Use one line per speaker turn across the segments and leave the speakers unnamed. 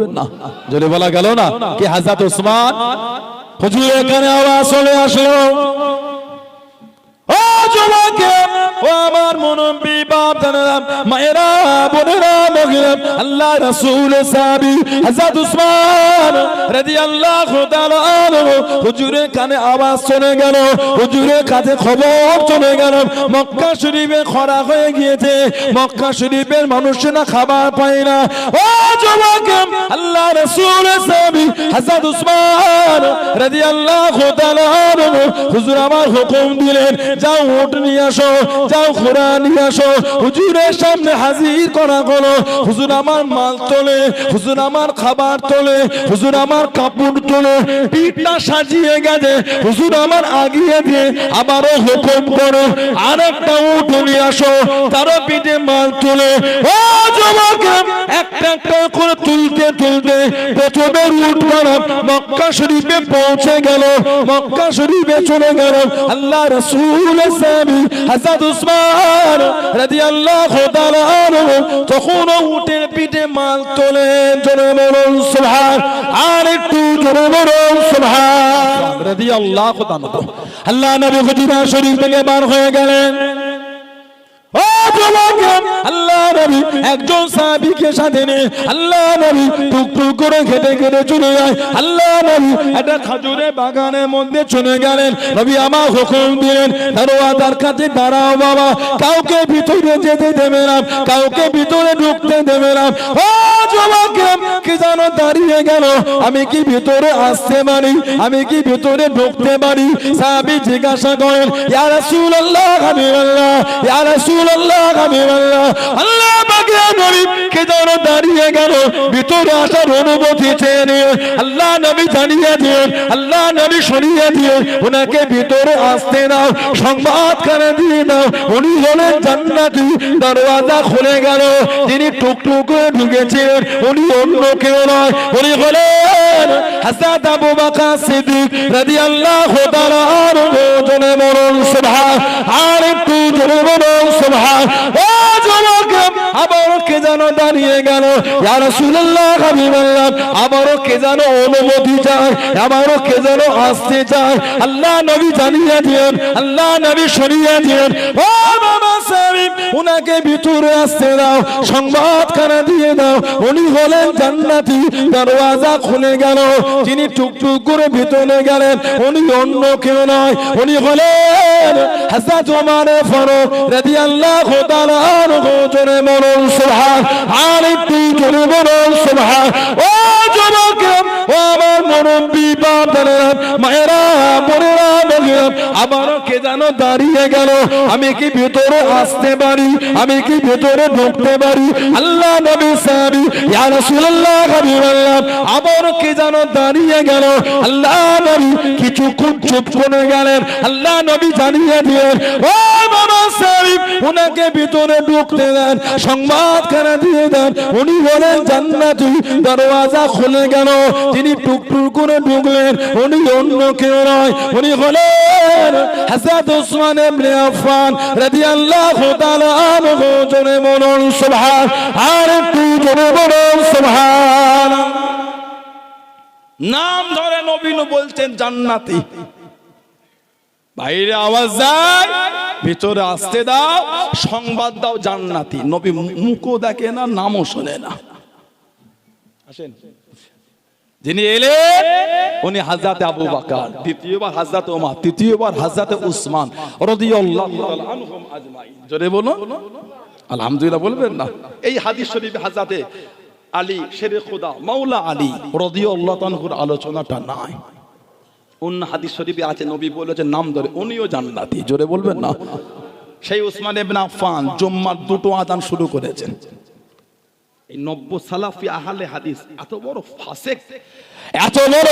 বলবেন না। জোরে বলা গেল না? কি হাজাত ওসমান? হুজুর, এখানে আওয়াজ চলে আসলো। ও যুবকে ও আমার মুনব্বি মায়েরা, বোনেরা শরীফের মানুষেরা খাবার পায় না। ও যুবকে, আল্লাহ রাসূল সাহাবী উসমান রাদিয়াল্লাহু তাআলা হুজুর আমার হুকুম দিলেন, যাও উট নিয়ে আসো, যাও খোরা নিয়ে আসো হুজুরের সামনে হাজির করা হলো হুজুর আমার মাল তোলে, হুজুর আমার খাবার তোলে, হুজুর আমার কাপড় তোলে, পিঠটা সাজিয়ে গেছে। হুজুর আমার আগিয়ে দিয়ে আবারও হুকুম করো আর একটা উট নিয়ে আসো, তারও পিঠে মাল তোলে। ও যুবক একটা একটা করে তুলতে তুলতে প্রথমে উট মারাম মক্কা শরীফে পৌঁছে গেল মক্কা শরীফে চলে গেল। আল্লাহ রসুল সামি হাসাদ উসমান রাদিয়াল্লাহু তাআলা তখন উটের পিঠে মাল তোলে জোরে বলুন সুবহান আর একটু জোরে বলুন সুবহান। তাআলা। আল্লাহ নবী হুজুরা শরীফ থেকে বার হয়ে গেলেন। একজন সাথে আল্লাহ নবী করে চলে যায়। আল্লাহ নবী একটা খাজুরের বাগানের মধ্যে চলে গেলেন। নবী আমার হুকুম দিলেন দরওয়াজার কাছে দাঁড়াও বাবা, কাউকে ভিতরে যেতে দেবে না, কাউকে ভিতরে ঢুকতে দেবে না। ও কি জানো দাঁড়িয়ে গেল। আমি কি ভিতরে আসতে পারি? আমি কি ভিতরে ঢুকতে পারি? সাহাবী জিজ্ঞাসা করেন, ইয়া রাসূলুল্লাহ ইয়া রাসূলুল্লাহ ভিতরে আসতে দাও, সংবাদ কানে দিয়ে দাও, উনি হলেন দরওয়াজা খুলে গেল যিনি টুকটুক করে ঢুকেছিলেন, উনি অন্য কেউ নয়, উনি হলেন হাসাত আবু বকর সিদ্দিক রাদিয়াল্লাহু তাআলা আনহু জনে মরণ সুবহান, আর একটু জনে মরণ সুবহান। ও যুবক যেন দাঁড়িয়ে গেল? ইয়া রাসূলুল্লাহ, হাবিবাল্লাহ আবারও কে যেন অনুমতি চায় আবারও কে যেন আসতে চায়। আল্লাহ নবী জানিয়ে দিয়েন, আল্লাহ নবী সরিয়ে দিয়েন। ও বাবা সাহেব, উনাকে ভিতরে আসতে দাও সংবাদ কানা দিয়ে দাও। উনি হলেন জান্নাতি, দরওয়াজা খুলে গেল। তিনি টুকটুক করে ভিতরে গেলেন। উনি অন্য কেউ নয়, উনি হলেন হাজরত ওমর ফারুক রাদিয়াল্লাহু তাআলা আনহু, জোরে সুবহান আর একটু জোরে বলুন সুবহান ও যুবক ও আমার মুরব্বি। আবারও কে যেন দাঁড়িয়ে গেল? আল্লাহ নবী চুপ করে গেলেন। আল্লাহ নবী জানিয়ে দিলেন, ও বাবা উনাকে ভিতরে ঢুকতে দেন, সংবাদ খানা দিয়ে দেন। উনি হলেন জান্নাতি দরওয়াজা খুলে গেল। তিনি টুকটুক করে ঢুকলেন। উনি অন্য কেউ নয়, উনি হলেন হাসাদ ওসমান ইবনে আফফান রাদিয়াল্লাহু তাআলা আনহু। জোরে বলুন, সুবহান, আর একটু জোরে বলুন, সুবহান। নাম ধরে নবীন বলছেন জান্নাতি। বাইরে আওয়াজ যায় ভিতরে আসতে দাও, সংবাদ দাও জান্নাতি। নবী মুখও দেখে না, নামও শোনে না। আসেন। যিনি এলেন, উনি হাজরাতে আবু বাকার দ্বিতীয়বার হাজরাতে ওমর, তৃতীয়বার হাজরাতে উসমান রাদিয়াল্লাহু তাআলা আনহুম আজমাইন। জোরে বলুন। আলহামদুলিল্লাহ বলবেন না। এই হাদিস শরীফে হাজরাতে আলী, শেরে খোদা, মাওলা আলী রাদিয়াল্লাহু তাআলার আলোচনাটা নাই। অন্য হাদিস শরীফে আছে, নবী বলেছেন, নাম ধরে উনিও জান্নাতি। জোরে বলবেন না। সেই উসমান ইবনে আফফান জুম্মার দুটো আজান শুরু করেছেন। এই নব্য সালাফি আহলে হাদিস এত বড় ফাসেক এত বড়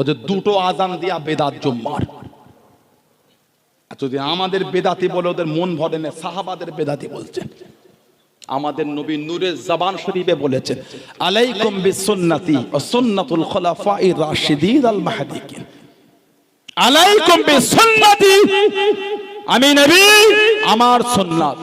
ওদের দুটো আজান দিয়া বেদাত জুম্মার। যদি আমাদের বেদাতি বলে ওদের মন ভরে না সাহাবাদের বেদাতি বলছেন আমাদের নবী নূরের জবান শরীফে বলেছেন আলাইকুম বিসুন্নতি ওয়া সুন্নাতুল খুলাফায়ে রাশিদিন আল মাহদিকিন। আলাইকুম বিসুন্নতি! আমি নবী আমার সুন্নাত।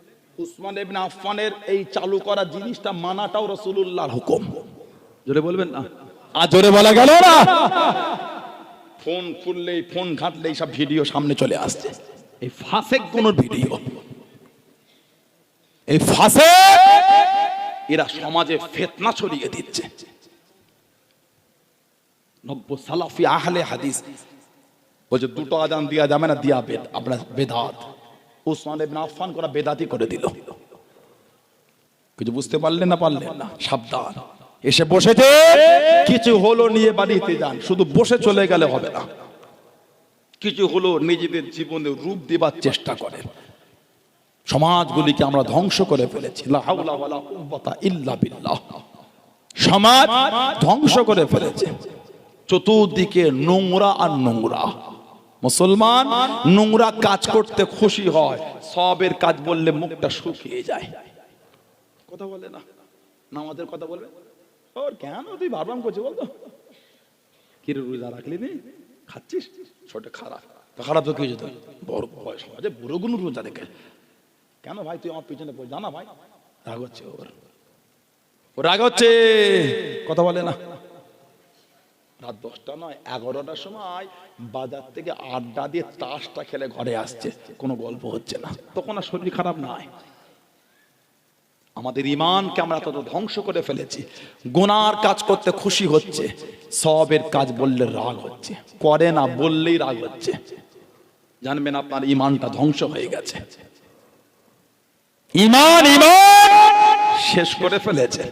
উসমান ইবনে আফফানের এই চালু করা জিনিসটা মানাটাও জোরে বলবেন না?
আর জোরে বলা গেল না।
ফোন খুললেই, ফোন সব ভিডিও সামনে চলে আসছে। এই কোন ভিডিও।
এই ফাঁসে
এরা সমাজে ফেতনা ছড়িয়ে দিচ্ছে। নব্য সালাফি আহলে হাদিস। বলছে, দুটো আজান দিয়া যাবে না, দিয়া বেদ আপনার বেদাত। উসমান আফফান করা বেদাতি করে দিল। কিছু বুঝতে না সাবধান। এসে বসেছে। কিছু হলো নিয়ে বাড়িতে যান। শুধু বসে চলে গেলে হবে না। কিছু হলো নিজেদের জীবনে রূপ দেবার চেষ্টা করেন। সমাজগুলিকে আমরা ধ্বংস করে ফেলেছি। সমাজ ধ্বংস করে ফেলেছে। চতুর্দিকে নোংরা আর নোংরা। মুসলমান, নোংরা কাজ করতে খুশি হয়, সবের কাজ বললে মুখটা শুকিয়ে যায়। কথা বলে না। নামাজের কথা বলবে? ওর কেন? তুই ভাবলাম করছিস বলতো। কি রে, রোজা রাখলি নি? খাচ্ছিস? ছোট খারাপ। খারাপ তো কি যেত বড় বয়স সমাজে বুড়ো গুলো রোজা দেখে কেন ভাই, তুই আমার পিছনে জানা ভাই? রাগ হচ্ছে ওর। রাগ হচ্ছে। কথা বলে না। রাত দশটা নয়, এগারোটার সময় বাজার থেকে আড্ডা দিয়ে তাসটা খেলে ঘরে আসছে। কোনো গল্প হচ্ছে না। তখন আর শরীর খারাপ নাই আমাদের ইমানকে আমরা তত ধ্বংস করে ফেলেছি। গোনার কাজ করতে খুশি হচ্ছে। সবের কাজ বললে রাগ হচ্ছে। করে না বললেই রাগ হচ্ছে। জানবেন আপনার ইমানটা ধ্বংস হয়ে গেছে।
ইমান ইমান
শেষ করে ফেলেছে।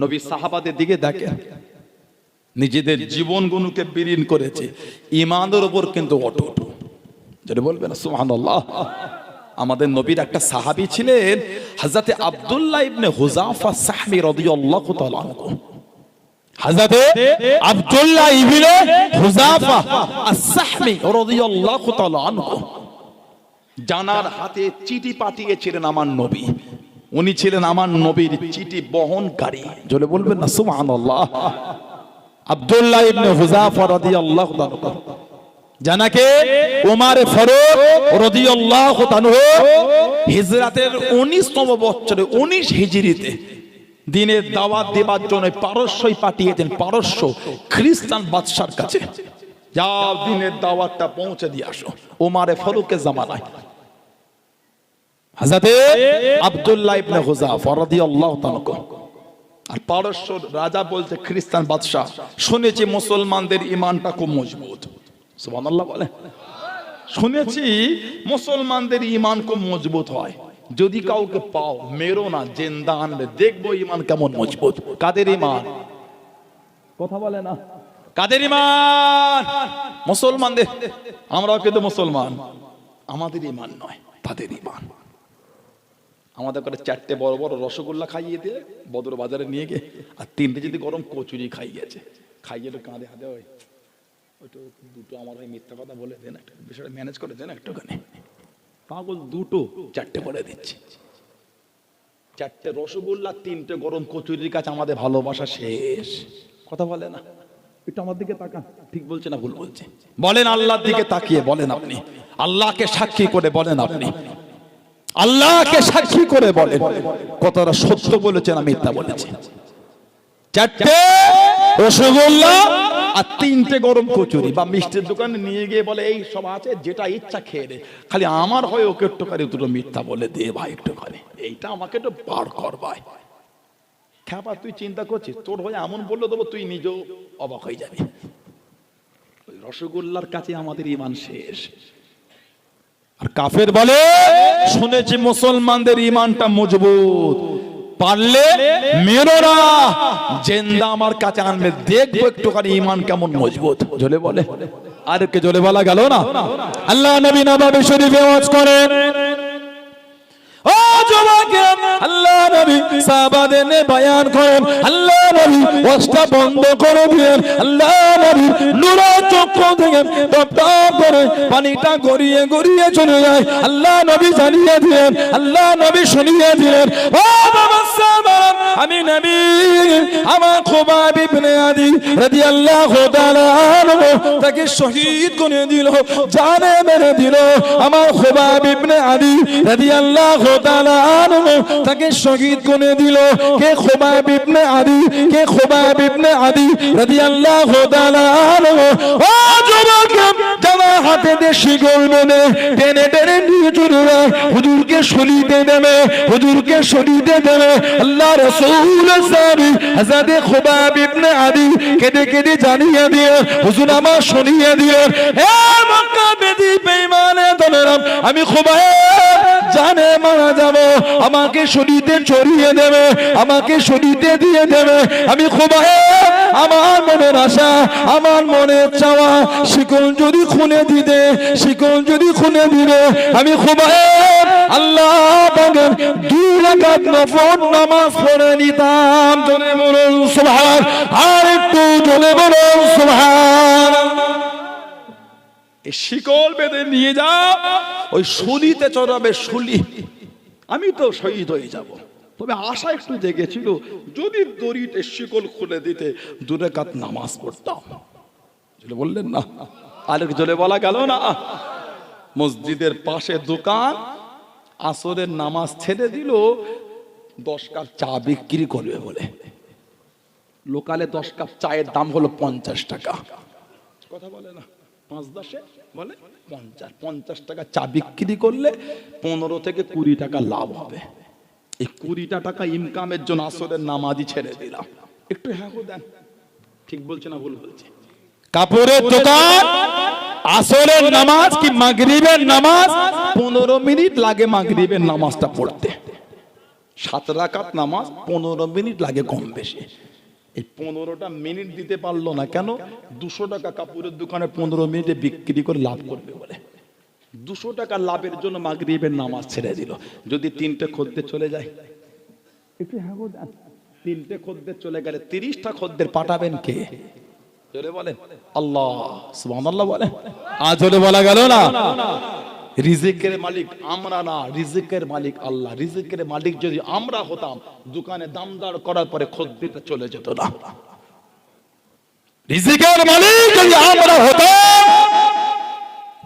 নবী সাহাবাদের দিকে দেখেন। নিজেদের জীবনগুলোকে বিলীন করেছে। ইমানের উপর কিন্তু অটুট। যেটা বলবেন সুবহানাল্লাহ। আমাদের নবীর একটা সাহাবী ছিলেন, হযরতে আব্দুল্লাহ ইবনে হুজাফা সাহবী রাদিয়াল্লাহু তাআলা আনহু।
হাজরাতে আব্দুল্লাহ ইবনে হুযাফা
আস-সাহমী রাদিয়াল্লাহু তাআলা আনহু। জানার হাতে চিঠি পাঠিয়েছিলেন আমার নবী। উনি ছিলেন আমার নবীর চিঠি বহনকারী। জলে বলবেন না, সুবহানাল্লাহ।
আব্দুল্লাহ ইবনে হুযাফা
রাদিয়াল্লাহু তাআলা
জানাকে ওমার ফারুক রাদিয়াল্লাহু তাআলা
হিজরাতের উনিশতম বছরে, উনিশ হিজরিতে দিনের দাওয়াত দেবার জন্য পারস্যই পাঠিয়েছেন পারস্য খ্রিস্টান বাদশার কাছে। যাও দিনের দাওয়াতটা পৌঁছে দিয়ে আসো ওমারে ফারুকের জামানায়।
হাজরাতে
আব্দুল্লাহ ইবনে হুযাফা রাদিয়াল্লাহু তাআলা আর পারস্য রাজা বলছে খ্রিস্টান বাদশাহ শুনেছি মুসলমানদের ইমানটা খুব মজবুত। সুবহানাল্লাহ বলে। শুনেছি মুসলমানদের ইমান খুব মজবুত হয়। যদি কাউকে পাও মেরো না জেন্দা আনবে। দেখব ইমান কেমন মজবুত। কাদের ইমান কথা বলে না। কাদের ইমান মুসলমানদের। আমরাও কিন্তু মুসলমান। আমাদের ইমান নয় তাদের ইমান আমাদের করে চারটে বড় বড় রসগোল্লা খাইয়ে দিয়ে বদর বাজারে নিয়ে গিয়ে, আর তিনটে যদি গরম কচুরি খাইয়েছে খাইয়ে তো কাঁধে হাতে হয় ওইটা দুটো আমার ওই মিথ্যা কথা বলে দেন একটা, বিষয়টা ম্যানেজ করে দেন একটুখানি। পাগল দুটো চারটে বলে দিচ্ছে। চারটে রসগোল্লা, তিনটে গরম কচুরির কাছে আমাদের ভালোবাসা শেষ। কথা বলে না? একটু আমার দিকে তাকান। ঠিক বলছে না ভুল বলছে? বলেন আল্লাহর দিকে তাকিয়ে বলেন আপনি। আল্লাহকে সাক্ষী করে বলেন আপনি। আল্লাহকে সাক্ষী করে বলেন। কতটা সত্য বলেছেন, আমি মিথ্যা বলেছি। চারটে রসগোল্লা আর তিনটে গরম কচুরি বা মিষ্টির দোকানে নিয়ে গিয়ে বলে, এই সব আছে, যেটা ইচ্ছা খেয়ে দে খালি আমার হয় ওকে একটু করে দুটো মিথ্যা বলে দে ভাই একটু খালি এইটা আমাকে একটু বার কর ভাই। খ্যাপা তুই চিন্তা করছিস? তোর হয়ে এমন বললে দেবো, তুই নিজেও অবাক হয়ে যাবি। রসগোল্লার কাছে আমাদের ইমান শেষ।
আর কাফের বলে, শুনেছি মুসলমানদের ইমানটা মজবুত। পারলে মেরোরা
জেন্দা আমার কাছে আনবে দেখব একটুখানি ইমান কেমন মজবুত। জলে বলে।
আর কে জলে বলা গেল না? আল্লাহ নবী নবাবী শরীফে ওয়াজ করেন আল্লাহ পানিটা গড়িয়ে গড়িয়ে চলে যায়। আল্লাহ নবী জানিয়ে দিলেন, আল্লাহ নবী শুনিয়ে দিলেন আমি নবী, আমার তাকে শহীদ করে দিল, জানে মেরে দিল। আমার আদি রাদিয়াল্লাহু তাআলা তাকে শহীদ করে দিল। কে খোবাব ইবনে আদি, কে খোবাব ইবনে আদি, রাদিয়াল্লাহু তাআলা ও যুবক যারা হাতে দেশি গোল টেনে টেনে নিয়ে চলে যায় হুজুরকে শরীতে দেবে, হুজুরকে শরীতে দেবে। আল্লাহ ইবনে আদি কেঁদে কেঁদে জানিয়ে দিয়ে, হুজুর আমার শুনিয়ে দিয়ে হে মক্কা বেদি আমি খুবাব জানে মারা যাব। আমাকে শরীতে চড়িয়ে দেবে, আমাকে শরীতে দিয়ে দেবে। আমি খুবাব আমার মনের আশা, আমার মনের চাওয়া, শিকল যদি খুলে দিতে শিকল যদি খুলে দিলে আমি খুবাব আল্লাহ দুই নামাজ পড়ে নিতাম। জনে বলুন আর একটু জনে বলুন
শিকল বেঁধে নিয়ে যাও, ওই শুলিতে চড়াবে শুলি আমি তো শহীদ হয়ে যাব। তবে আশা একটু জেগেছিল, যদি দড়িতে শিকল খুলে দিতে দূরে কাত নামাজ পড়তাম। বললেন না, আরেক জলে বলা গেল না। মসজিদের পাশে দোকান, আসরের নামাজ ছেড়ে দিল, দশ কাপ চা বিক্রি করবে বলে। লোকালে দশ কাপ চায়ের দাম হলো পঞ্চাশ টাকা। কথা বলে না, পাঁচ দশে বলে পঞ্চাশ পঞ্চাশ টাকা চা বিক্রি করলে পনেরো থেকে কুড়ি টাকা লাভ হবে। এই কুড়িটা টাকা ইনকামের জন্য আসরের নামাজি ছেড়ে দিলাম। একটু হ্যাঁ দেন। ঠিক বলছে না ভুল বলছে?
কাপড়ের দোকান আসরের নামাজ কি মাগরিবের নামাজ?
পনেরো মিনিট লাগে মাগরিবের নামাজটা পড়তে। সাত রাকাত নামাজ পনেরো মিনিট লাগে কম বেশি। এই পনেরোটা মিনিট দিতে পারল না কেন? দুশো টাকা কাপড়ের দোকানে পনেরো মিনিটে বিক্রি করে লাভ করবে বলে। দুশো টাকা লাভের জন্য মাগরিবের নামাজ ছেড়ে দিল। যদি তিনটে খদ্দের চলে যায়? একটু হ্যাঁ তিনটে খদ্দের চলে গেলে তিরিশটা খদ্দের পাঠাবেন কে? চলে বলেন। আল্লাহ সুবহানাল্লাহ বলেন।
আজ হলে বলা গেল না?
রিজিকের মালিক আমরা না রিজিকের মালিক আল্লাহ। রিজিকের মালিক যদি আমরা হতাম দোকানে দামদার করার পরে খদ্দিটা চলে যেত না।
রিজিকের মালিক যদি আমরা হতাম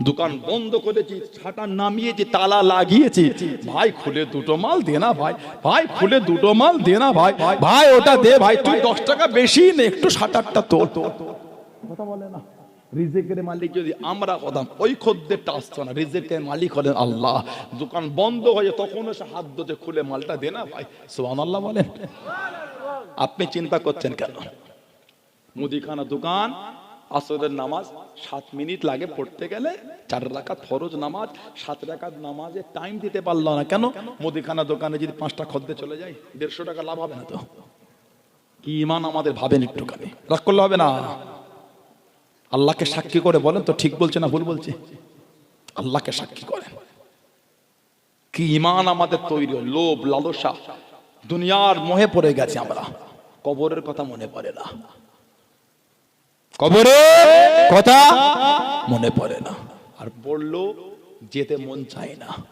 দোকান বন্ধ করেছি ছাটা নামিয়েছি, তালা লাগিয়েছি। ভাই, খুলে দুটো মাল দে না ভাই। ভাই, খুলে দুটো মাল দে না ভাই। ভাই, ওটা দে ভাই। তুই দশ টাকা বেশি নে, একটু সাটারটা তোর কথা বলে না। রিজেকের মালিক যদি আমরা হতাম, ওই খদ্দেরটা আসতো না। রিজেকের মালিক হলেন আল্লাহ। দোকান বন্ধ হয়ে তখন এসে হাত ধুতে খুলে মালটা দে না ভাই। সোহান আল্লাহ বলেন। আপনি চিন্তা করছেন কেন? মুদিখানা দোকান আসরের নামাজ সাত মিনিট লাগে পড়তে গেলে, চার রাকাত ফরজ নামাজ, সাত রাকাত নামাজে টাইম দিতে পারল না। কেন? মুদিখানা দোকানে যদি পাঁচটা খদ্দে চলে যায়, দেড়শো টাকা লাভ হবে না তো? কি ইমান আমাদের ভাবেন একটু একটুখানি? রাগ করলে হবে না? আল্লাহকে সাক্ষী করে বলেন তো, ঠিক বলছে না ভুল বলছে? আল্লাহকে সাক্ষী করেন। কি ইমান আমাদের তৈরি, লোভ, লালসা, দুনিয়ার মোহে পড়ে গেছে আমরা। কবরের কথা মনে পড়ে না।
কবরে? কথা?
মনে পড়ে না। আর বলল যেতে মন চায় না।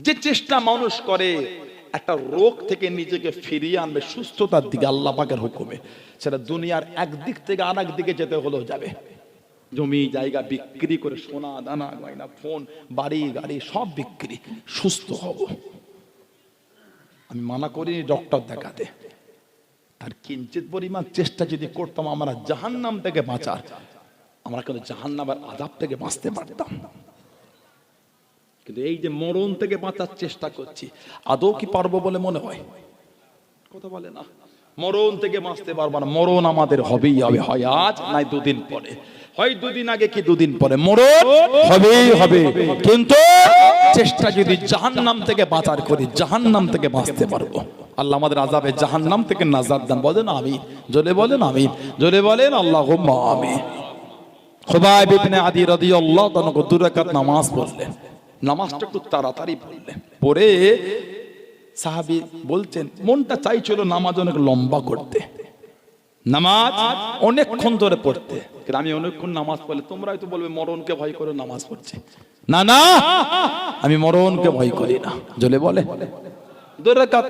যে চেষ্টা মানুষ করে, একটা রোগ থেকে নিজেকে ফিরিয়ে আনবে সুস্থতার দিকে, আল্লাহ পাকের হুকুমে, সেটা দুনিয়ার একদিক থেকে আর দিকে যেতে হলেও যাবে। জমি, জায়গা বিক্রি করে সোনা, দানা, গয়না, ফোন, বাড়ি, গাড়ি, সব বিক্রি, সুস্থ হব। আমি মানা করিনি ডক্টর দেখাতে। তার কিঞ্চিত পরিমাণ চেষ্টা যদি করতাম আমরা জাহান্নাম থেকে বাঁচার, আমরা কিন্তু জাহান্নামের আদাব থেকে বাঁচতে পারতাম। কিন্তু এই যে মরণ থেকে বাঁচার চেষ্টা করছি, আদৌ কি পারব বলে মনে হয়? কথা বলে না। মরণ থেকে বাঁচতে পারব না। মরণ আমাদের হবেই হবে। হয় আজ নাই দুদিন পরে। হয় দুদিন আগে কি দুদিন পরে? মরণ হবেই হবে। কিন্তু চেষ্টা যদি জাহান্নাম থেকে বাঁচার করি, জাহান্নাম থেকে বাঁচতে পারব। আল্লাহ আমাদের আজাবে জাহান্নাম থেকে নাজাদ দান। বলেন আমি জোরে বলেন আমি জোরে বলেন আল্লাহ আমি খোবাই বিপনে আদি তাআলা দুই রাকাত নামাজ পড়লেন। নামাজটা একটু তাড়াতাড়ি পড়লেন। পড়ে সাহাবি বলছেন, মনটা চাইছিল নামাজ অনেক লম্বা করতে। নামাজ অনেকক্ষণ ধরে পড়তে। আমি অনেকক্ষণ নামাজ পড়লে তোমরা হয়তো বলবে মরণকে ভয় করে নামাজ পড়ছে। না না, আমি মরণকে ভয় করি না। জলে বলে।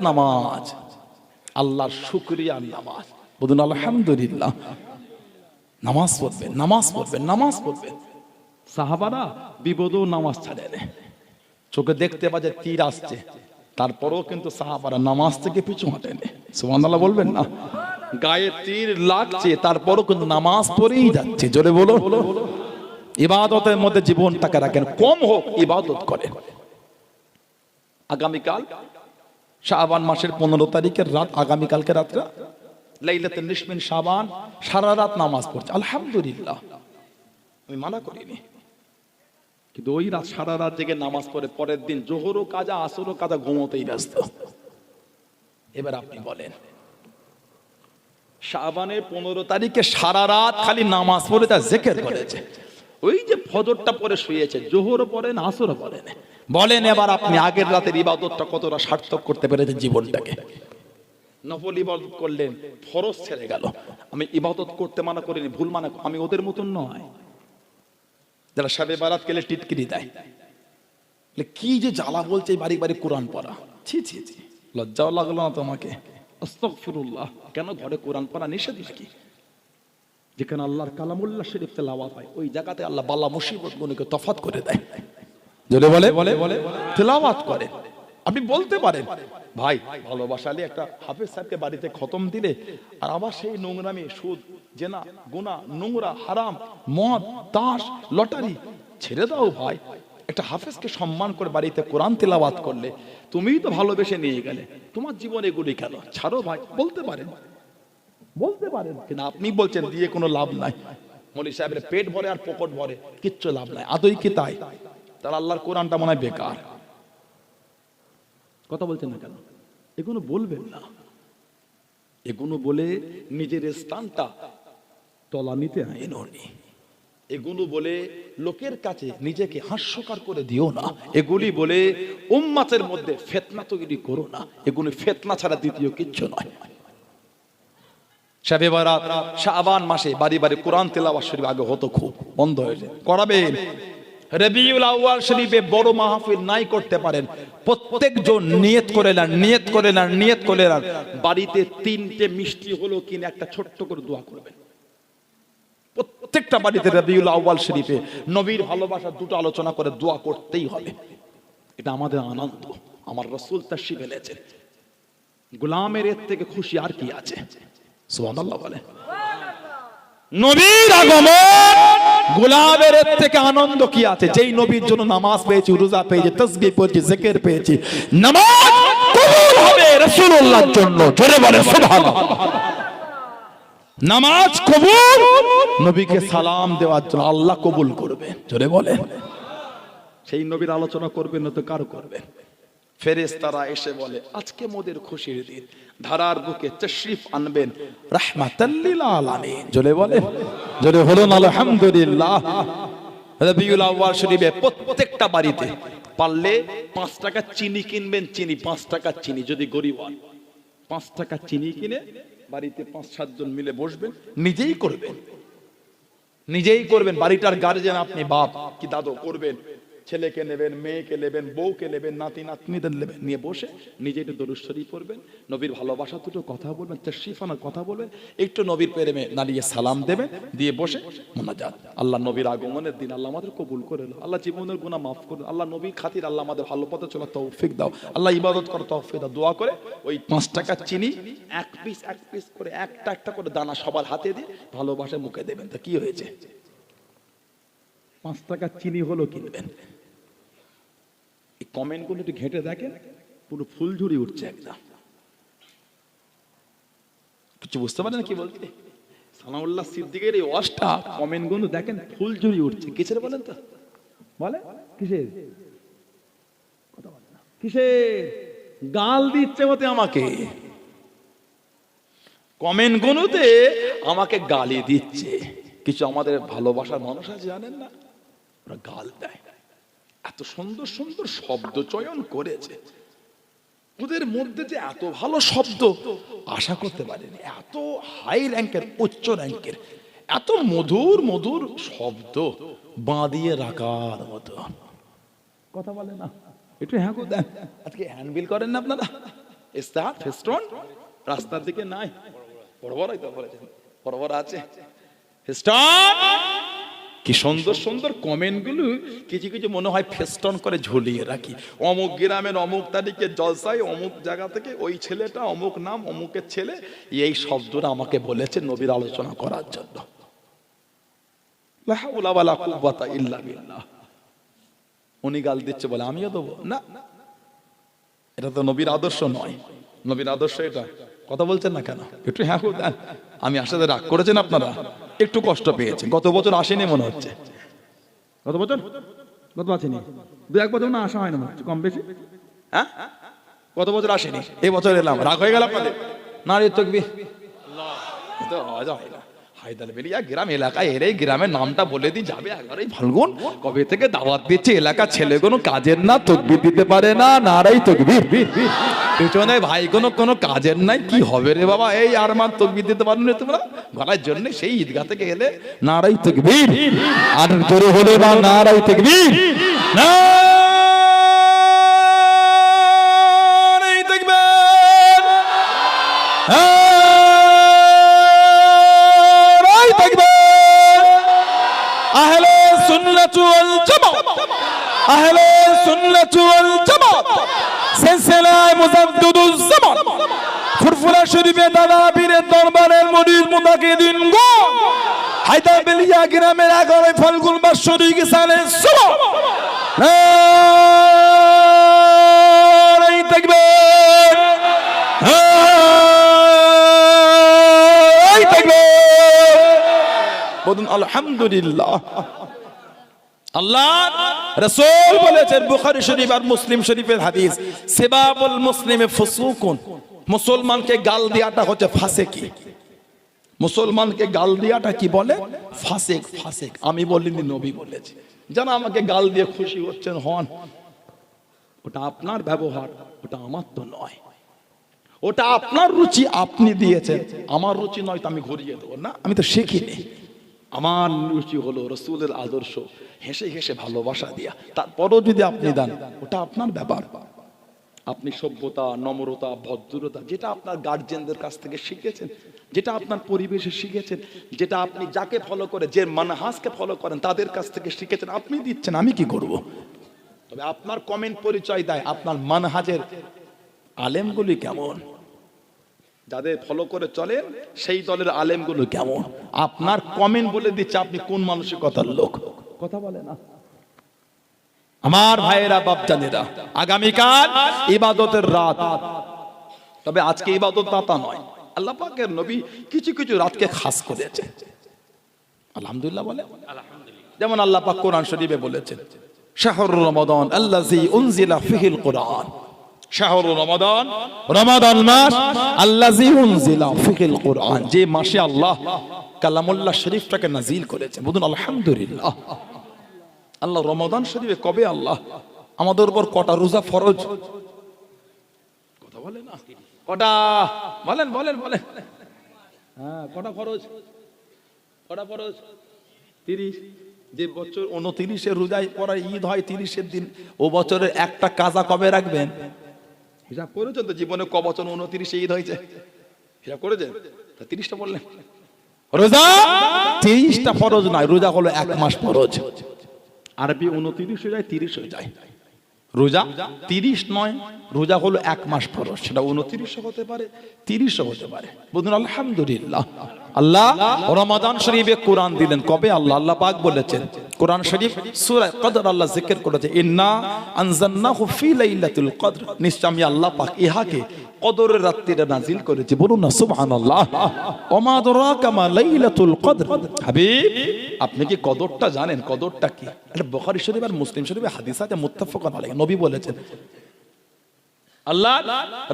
নামাজ। নামাজ। বলুন, আলহামদুলিল্লাহ। নামাজ পড়বেন নামাজ পড়বেন নামাজ পড়বেন। সাহাবারা বিপদেও নামাজ চোখে দেখতে পাচ্ছে তীর আসছে। তারপরেও কিন্তু সাহাবারা নামাজ থেকে পিছু হাঁটেনি সুবহানাল্লাহ বলবেন না? গায়ে তীর লাগছে, তারপরও কিন্তু নামাজ পড়েই যাচ্ছে। জোরে বলো ইবাদতের মধ্যে জীবনটাকে রাখেন। কম হোক, ইবাদত করেন আগামীকাল শাবান মাসের পনেরো তারিখের রাত আগামীকালকে রাত্রে? লাইলাতে নিসমিন শাবান, সারা রাত নামাজ পড়ছে। আলহামদুলিল্লাহ। আমি মানা করিনি। কিন্তু ওই রাত সারা রাত জেগে নামাজ পড়ে, পরের দিন জোহরও কাজা, আসরও কাজা, ঘুমোতেই ব্যস্ত। এবার আপনি বলেন, শাবানের পনেরো তারিখে সারা রাত খালি নামাজ পড়ে, তার জেকের করেছে? ওই যে ফজরটা পরে শুয়েছে, জোহরও পড়েন আসরও পড়েন বলেন এবার আপনি আগের রাতের ইবাদতটা কতটা সার্থক করতে পেরেছেন জীবনটাকে। নফল ইবাদত করলেন ফরজ ছেড়ে গেল। আমি ইবাদত করতে মানা করিনি, ভুল মানা আমি ওদের মতন নয়। যারা সাবে বারাত গেলে টিটকিরি দেয়। কি যে জ্বালা বলছে বাড়ি বাড়ি কোরআন পড়া। ছি ছি ছি। লজ্জাও লাগল না তোমাকে। কেন ঘরে কোরআন পড়া নিষেধ নাকি? যেখানে আল্লাহর কালামুল্লাহ শরীফ তেলাওয়াত হয়, ওই জায়গাতে আল্লাহ বাল্লা মুসিবত গুলোকে তফাত করে দেয়। যদি বলে তেলাওয়াত করে। আপনি বলতে পারেন। ভাই ভালোবাসালে একটা হাফেজ সাহেবকে বাড়িতে খতম দিলে আর আবার সেই নোংরামি সুদ জেনা গুনা নোংরা হারাম মদ তাস লটারি ছেড়ে দাও ভাই। একটা হাফেজকে সম্মান করে বাড়িতে কোরআন তেলাওয়াত করলে তুমিই তো ভালোবেসে নিয়ে গেলে। তোমার জীবনে এগুলি কেন? ছাড়ো ভাই বলতে পারেন। বলতে পারেন। কিন্তু আপনি বলছেন দিয়ে কোনো লাভ নাই। মলি সাহেবের পেট ভরে আর পকট ভরে কিচ্ছু লাভ নাই। আদৌ কি তাই? তার আল্লাহর কোরআনটা মনে হয় বেকার। কথা বলছেন না কেন? এগুলো বলবেন না। এগুলো বলে নিজের স্থানটা তলানিতে এনোনি এগুলো বলে লোকের কাছে নিজেকে হাস্যকর করে দিও না। এগুলি বলে উম্মাতের মধ্যে ফেতনা তৈরি করো না। এগুলি ফেতনা ছাড়া দ্বিতীয় কিচ্ছু নয়। শাবান মাসে বাড়ি বাড়ি কোরআন তেলাওয়াত শরীফ আগে হতো খুব বন্ধ হয়েছে করাবেন? রবিউল আউয়াল শরীফে বড় মাহফিল নাই করতে পারেন। প্রত্যেকজন নিয়ত করে নেন, নিয়ত করে নেন, নিয়ত করে নেন। বাড়িতে তিনটে মিষ্টি হলো কিনে একটা ছোট্ট করে দোয়া করবেন। প্রত্যেকটা বাড়িতে রবিউল আউয়াল শরীফে নবীর ভালোবাসা দুটো আলোচনা করে দোয়া করতেই হবে। এটা আমাদের আনন্দ, আমার রসুল তার শিবেলেছে গোলামের এর থেকে খুশি আর কি আছে? সুবহানাল্লাহ বলে নবীর আগমন! গোলামের এর থেকে আনন্দ কি আছে? যেই নবীর জন্য নামাজ পেয়েছি, রোজা পেয়েছি, তসবিহ পেয়েছি জেকের পেয়েছি, নামাজ কবুল হবে রাসূলুল্লাহর জন্য। জোরে বলে সুবহানাল্লাহ। নামাজ কবুল, নবীকে সালাম দেওয়ার জন্য আল্লাহ কবুল করবে। জোরে বলে সেই নবীর আলোচনা করবেন না তো কারও করবেন ফেরেশতারা এসে বলে, আজকে মোদের খুশির দিন। ধারার বুকে তশরিফ আনবেন। রাহমাতাল্লিল আলামিন। জোরে বলে, জোরে হলুন আলহামদুলিল্লাহ। রবিউল আউয়াল শরীফে প্রত্যেকটা বাড়িতে পারলে পাঁচ টাকা চিনি কিনবেন, চিনি, পাঁচ টাকা চিনি, যদি গরিব হন পাঁচ টাকা চিনি কিনে বাড়িতে পাঁচ সাতজন মিলে বসবেন, নিজেই করবেন। নিজেই করবেন, বাড়িটার গার্জেন আপনি, বাপ, কি দাদু করবেন। ছেলেকে নেবেন, মেয়েকে নেবেন, বউকে নেবেন, নাতি, নাতনিদের নেবেন। নিয়ে বসে নিজে একটু দরুদ শরীফ পড়বেন, নবীর ভালোবাসা দুটো কথা বলবেন তশরিফানার কথা বলবেন, একটু নবীর প্রেমে দাঁড়িয়ে সালাম দেবেন, দিয়ে বসে মোনাজাত। আল্লাহ নবীর আগমনের দিন আল্লাহ আমাদের কবুল করে আল্লাহ জীবনের গুণা মাফ করুন। আল্লাহ নবীর খাতির আল্লাহ আমাদের ভালো পথে চলার তৌফিক দাও। আল্লাহ ইবাদত করার তৌফিক দাও। দোয়া করে ওই পাঁচ টাকা চিনি, এক পিস এক পিস করে একটা একটা করে দানা সবার হাতে দিয়ে ভালোবাসে মুখে দেবেন। তা কি হয়েছে? পাঁচ টাকা চিনি হলো কিনবেন। কমেন্টগুলো একটু ঘেঁটে দেখেন, পুরো ফুলঝুরি উঠছে একদম। কিছু বুঝতে পারেন কি বলতে? সানাউল্লাহ সিদ্দিকের এই ওয়াজটা, কমেন্টগুলো দেখেন ফুলঝুরি উঠছে। কিসের বলেন তো? বলে? কিসের। কিসের? গাল দিচ্ছে মতে আমাকে। কমেন্ট গুলোতে আমাকে গালি দিচ্ছে। কিছু আমাদের ভালোবাসার মানুষ আছে জানেন না? ওরা গাল দেয়। এত সুন্দর সুন্দর শব্দ চয়ন করেছে। ওদের মধ্যে যে এত ভালো শব্দ, আশা করতে পারিনি। এত হাই র্যাঙ্কের উচ্চ র্যাঙ্কের এত মধুর মধুর শব্দ বাঁধিয়ে রাখার মতো। কথা বলে না। একটু হ্যাঁ দেন। আজকে হ্যান্ডবিল করেন না আপনারা? স্টার ফেস্টন রাস্তার দিকে নাই। বড় বড় বড় বড় আছে। ফেস্টন কি সুন্দর সুন্দর কমেন্টগুলো কিছু কিছু মনে হয় ফেস্টন করে ঝুলিয়ে রাখি। অমুক গ্রামের অমুক তারিখে জলসায়, অমুক জায়গা থেকে ওই ছেলেটা, অমুক নাম, অমুকের ছেলে, এই শব্দটা আমাকে বলেছে নবীর আলোচনা করার জন্য। উনি গাল দিচ্ছে বলে, আমিও দেবো। না। এটা তো নবীর আদর্শ নয়। নবীর আদর্শ এটা। কথা বলছেন না কেন? একটু হ্যাঁ দেন। আমি আসাতে রাগ করেছেন আপনারা। একটু কষ্ট পেয়েছেন। গত বছর আসেনি মনে হচ্ছে।
গত বছর? গত আসেনি দু এক বছর না আসা হয় না কম বেশি?
হ্যাঁ? গত বছর আসেনি। এই বছর এলাম। রাগ হয়ে গেল আপনাদের? না রে তকবি হয় না হায়দার বেরিয়া গ্রাম এলাকায় এর এই গ্রামের নামটা বলে দিই, যাবে একবারই ফাল্গুন। কবে থেকে দাওয়াত দিচ্ছে? এলাকা ছেলে কোনো কাজের না, তকবির দিতে পারে না নারাই তকবির। পেছনে ভাই কোনো কোনো কাজের নাই, কি হবে রে বাবা? এই আর মার তকবির দিতে পারো না তোমরা? গলার জন্য সেই ঈদগাহ থেকে এলে নারাই তকবির। আর জোরে হলে বা নারাই তকবির। নারাই সুন্নাত ওয়াল আহলে সুন্নাত ওয়াল জামাত। সিলসিলায়ে মুজাদ্দিদুজ জামান ফুরফুরা শরীফে দাদা পীরের দরবারের মুরিদ মুতাকিদিন গো। হায়দার বেলিয়া গ্রামের এগারোই ফাল্গুন মাস শরীফ সালে সুবহ। নারাই তাকবীর। নারাই তাকবীর। বলুন আলহামদুলিল্লাহ। আল্লাহ রাসূল বলেছেন, বুখারী শরীফ আর মুসলিম শরীফের হাদিস, সেবাবুল মুসলিমে ফুসুকুন। মুসলমানকে গাল দেওয়াটা হচ্ছে ফাসেকি। মুসলমানকে গাল দেওয়াটা কি বলে? ফাসেক ফাসেক। আমি বলিনি, নবী বলেছে। যারা আমাকে গাল দিয়ে খুশি হচ্ছেন, হন। ওটা আপনার ব্যবহার, ওটা আমার তো নয়। ওটা আপনার রুচি, আপনি দিয়েছেন। আমার রুচি নয় তো আমি ঘুরিয়ে দেবো। না, আমি তো শিখিনি। আমার রুচি হলো রসুলের আদর্শ, হেসে হেসে ভালোবাসা দিয়া। তারপরও যদি আপনি দেন, ওটা আপনার ব্যাপার। আপনি সভ্যতা, নম্রতা, ভদ্রতা, যেটা আপনার গার্জেনদের কাছ থেকে শিখেছেন, যেটা আপনার পরিবেশে শিখেছেন, যেটা আপনি যাকে ফলো করে, যে মানহাসকে ফলো করেন, তাদের কাছ থেকে শিখেছেন, আপনি দিচ্ছেন, আমি কি করব? তবে আপনার কমেন্ট পরিচয় দেয়, আপনার মানহাজের আলেমগুলি কেমন? যাদের ফলো করে চলেন সেই দলের আলেমগুলো কেমন? আপনার কমেন্ট বলে দিচ্ছে আপনি কোন মানুষের মানসিকতার লোক? কথা বলে না। আমার ভাইয়েরা, বাপজানেরা, আগামীকাল ইবাদতের রাত। তবে আজকে ইবাদত দাতা নয়। আল্লাহ পাকের নবী কিছু কিছু রাতকে খাস করেছে। আলহামদুলিল্লাহ বলে। যেমন আল্লাহ পাক কোরআন শরীফে বলেছেন শাহর রমাদান আল্লাজি উনজিলা ফিহিল কোরআন। শাহর রমাদান। রমাদান মাস আল্লাজি উনজিলা ফিহিল কোরআন যে মাসে আল্লাহ কালামুল্লাহ শরীফটাকে নাজিল করেছে। বলুন আলহামদুলিল্লাহ। আল্লাহ রমাদান শরীফে কবে আল্লাহ? আমাদের উপর কটা রোজা ফরজ? কথা বলে না? কটা? বলেন বলেন বলেন। হ্যাঁ কটা ফরজ? কটা ফরজ? তিরিশ। যে বছর রোজায় পরে ঈদ হয় তিরিশের দিন। ও বছরের একটা কাজা কবে রাখবেন? হিসাব করেছেন তো? জীবনে ক বছর উনতিরিশে ঈদ হয়েছে। হিসাব করেছেন তা তিরিশটা বললেন রোজা? তিরিশটা ফরজ নয় রোজা হলো এক মাস ফরজ। আরবি উনতিরিশ হয়ে যায় তিরিশ হয়ে যায়। রোজা? তিরিশ নয় রোজা হলো এক মাস ফরজ। সেটা উনতিরিশও হতে পারে তিরিশও হতে পারে। বলুন আলহামদুলিল্লাহ। আল্লাহ রমাদান শরীফে কোরআন দিলেন। কবে? আল্লাহ আল্লাহ পাক বলেছেন। কোরআন শরীফ, সূরা কদর আল্লাহ জিকির করেছে। ইন্না আনজালনাহু ফি লাইলাতুল কদর। নিশ্চয় আমি আল্লাহ পাক ইহাকে কদরের রাত্রিতে নাজিল করেছি। বলুন না, সুবহানাল্লাহ। ওমা আদরাকা মা লাইলাতুল কদর। হাবিব, আপনি কি কদরটা জানেন? কদরটা কি? এটা বুখারী শরীফ আর মুসলিম শরীফে হাদিস আছে, মুত্তাফাকুন আলাইহি। নবী বলেছেন আল্লাহ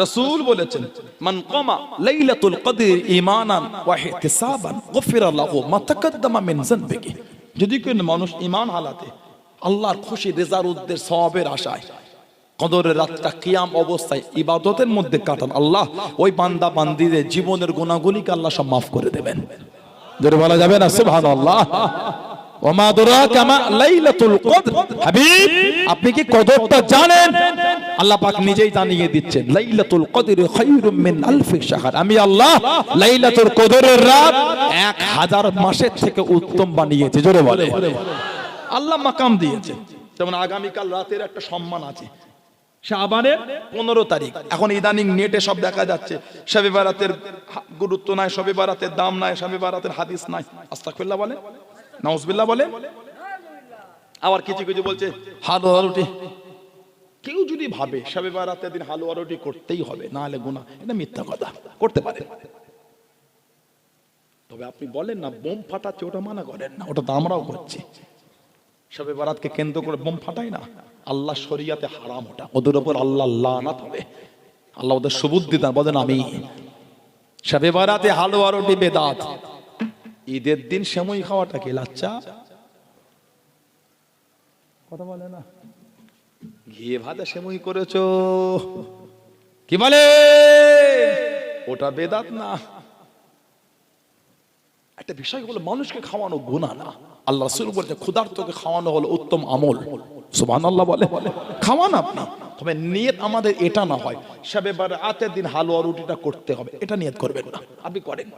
রাসূল বলেছেন, মান কামা লাইলাতুল কদর ঈমানান ওয়া ইহতিসাবান, গফিরা লাহু মা তাকদ্দামা মিন যানবিহি। যদি কোন মানুষ ঈমান হালাতে, আল্লাহর খুশি রেজার উদ্দের সওয়াবের আশায়, কদরের রাতটা কিয়াম অবস্থায় ইবাদতের মধ্যে কাটান, আল্লাহ ওই বান্দা বান্দিদের জীবনের গুণাগুলিকে আল্লাহ সব মাফ করে দেবেন।
জোরে বলা যাবে না? সুবহানাল্লাহ। আপনি কি কদরটা জানেন? আল্লাহ পাক নিজেই জানিয়ে দিচ্ছেন, লাইলাতুল কদর শাহর। আমি আল্লাহ লাইলাতুল কদরের রাত এক হাজার মাসের থেকে উত্তম বানিয়েছি, জোরে বলে
আল্লাহ মাকাম দিয়েছে। যেমন আগামীকাল রাতের একটা সম্মান আছে শাহবানের পনেরো তারিখ। এখন ইদানিং নেটে সব দেখা যাচ্ছে, শবে বারাতের গুরুত্ব নাই, শবে বারাতের দাম নাই, শবে বারাতের হাদিস নাই। আস্তাকফিল্লাহ বলে নাউজবিল্লাহ বলে আবার কিছু কিছু বলছে, হালুয়া রুটি। কেউ যদি ভাবে শবে বারাতের দিন হালুয়া রুটি করতেই হবে, না হলে গুণা এটা মিথ্যা কথা, করতে পারে। তবে আপনি বলেন না, বোম ফাটাচ্ছে, ওটা মানা করেন না, ওটা তো আমরাও করছি। সবে বারাতকে কেন্দ্র করে বোম ফাটাই না। আল্লাহ শরিয়াতে হারাম ওটা, ওদের ওপর আল্লাহ লানাত হবে। আল্লাহ ওদের সুবুদ্ধি দান, বলেন আমি সবে বারাতে হালুয়া রুটি বেদাত। ঈদের দিন সেমই খাওয়াটা কি লাচ্চা? কথা বলে না। ঘিয়ে ভাতে সেমই করেছ। কি বলে? ওটা বেদাত না। একটা বিষয় হলো মানুষকে খাওয়ানো গুণা না। আল্লাহ রাসূল বলছে ক্ষুধার্তকে খাওয়ানো হলো উত্তম আমল। সুবহানাল্লাহ বলে। খাওয়ান আপনি। তবে নিয়ত আমাদের এটা না হয় সবে বারাতের দিন হালুয়া রুটিটা করতে হবে। এটা নিয়ত করবেন না। আপনি করেন।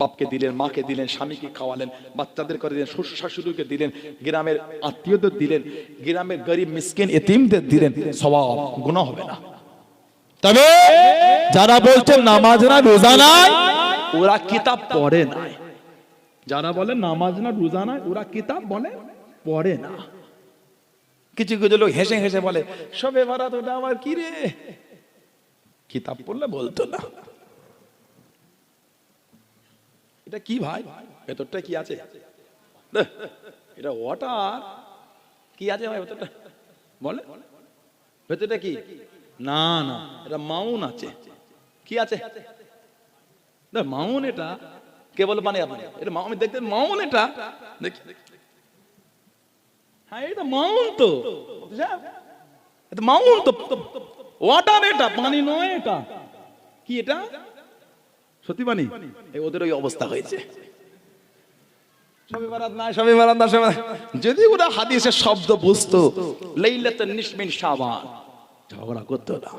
বাপকে দিলেন, মাকে দিলেন, স্বামীকে খাওয়ালেন, বাচ্চাদের করে দিলেন, শ্বশুর শাশুড়িকে দিলেন, গ্রামের আত্মীয়দের দিলেন, গ্রামের গরিব, মিসকিন, এতিমদের দিলেন, স্বভাব গুণা হবে না।
তবে যারা বলছেন নামাজ না, রোজা নাই,
ওরা কিতাব পড়ে নাই যারা বলে নামাজ না, রোজা নাই, ওরা কিতাব বলে, পড়ে না। কিছু কিছু লোক হেসে হেসে বলে সবে বারাত, ওটা আবার কি রে? কিতাব পড়লে বলতো না। এটা কি ভাই? ভেতরটা কি আছে? এটা ওয়াটার কি আছে ভাই ভেতরটা? বলে। ভেতরটা কি? না না, এটা মাউন আছে। কি আছে? মাউন এটা? কে বলে মানে আপনি এটা মাউন দেখতে মাউন এটা। দেখি। হ্যাঁ এটা মাউন তো। মাউন তো। ওয়াটার এটা, পানি নয় এটা। কি এটা? সত্যি এই ওদের ওই অবস্থা হয়েছে। যদি ওরা হাদিসের শব্দ বুঝতো লাইলাতুন নিসমিন শাবান। ঝগড়া করতো না।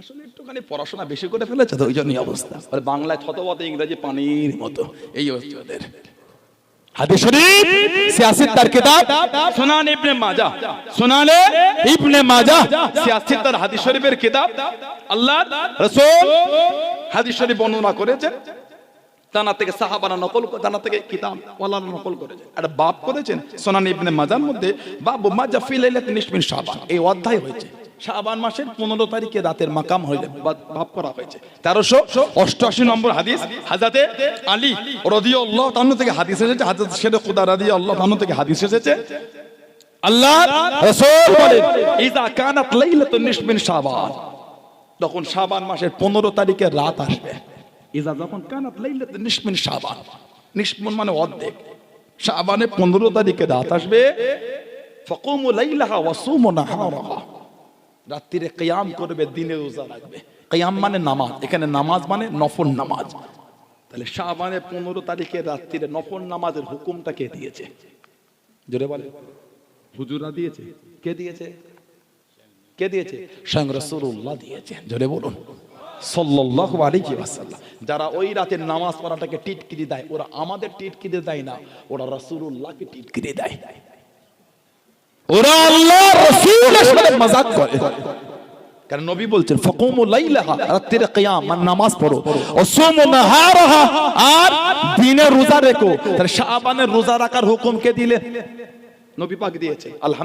আসলে একটুখানি পড়াশোনা বেশি করে ফেলেছে তো ওই জন্যই অবস্থা। বাংলায় থতবত ইংরেজি পানির মতো এই হচ্ছে ওদের।
হাদিস শরীফ তার কিতাব।
সুনান ইবনে মাজা সুনানে
ইবনে মাজাহ।
সিয়াসিত তার হাদিস শরীফের কিতাব। আল্লাহ রাসূল। হাদিস শরীফ বর্ণনা করেছেন তানা থেকে সাহাবারা নকল তানা থেকে কিতাব ওয়ালারা নকল করেছেন একটা বাপ করেছেন সোনান ইবনে মাজার মধ্যে, বাবু, মাজা ফি লাইলাত নিসমিন শাবান। এই অধ্যায় হয়েছে। শাবান মাসের পনেরো তারিখে রাতের মাকাম হইলে বাপ করা হয়েছে। তেরোশো অষ্টআশি নম্বর হাদিস হাজাতে আলী রদিও আল্লাহ তান্ন থেকে হাদিস এসেছে। হাজাত শের খুদা রাদিও আল্লাহ তান্ন থেকে হাদিস এসেছে।
আল্লাহ রাসূল বলেন
ইদা কানাত লাইলাতুন নিসমিন শাবান। তখন শাবান মাসের 15 তারিখে রাত আসবে। ইদা যখন মানে অর্ধেক। শাবানে 15 তারিখে রাত আসবে। রাত্রিরে কিয়াম করবে, দিনে রোজা রাখবে। কিয়াম মানে নামাজ, এখানে নামাজ মানে নফল নামাজ। তাহলে শাবানে 15 তারিখে রাত্রিরে নফল নামাজের হুকুমটা কে দিয়েছে? জোরে বলে হুজুরা দিয়েছে? কে দিয়েছে? কে দিয়েছে? স্বয়ং রাসূলুল্লাহ দিয়েছে জোরে বলুন। সাল্লাল্লাহু আলাইহি ওয়াসাল্লাম। যারা ওই রাতে নামাজ পড়াটাকে টিটকিরি দেয় ওরা আমাদের টিটকিরি দেয় না ওরা রাসূলুল্লাহকে টিটকিরি দেয়।
ওরা আল্লাহ রাসূলের সাথে মজাক করে।
কারণ নবী বলছেন ফাকুমু লাইলাহা রাত্রিরে কিয়াম মানে নামাজ পড়ো।
ওসুমু নাহারাহা
আর দিনে রোজা রেখো। তাহলে শাবানের রোজা রাখার হুকুম কে দিলে? নবী পাক দিয়েছে। আলহামদুলিল্লাহ।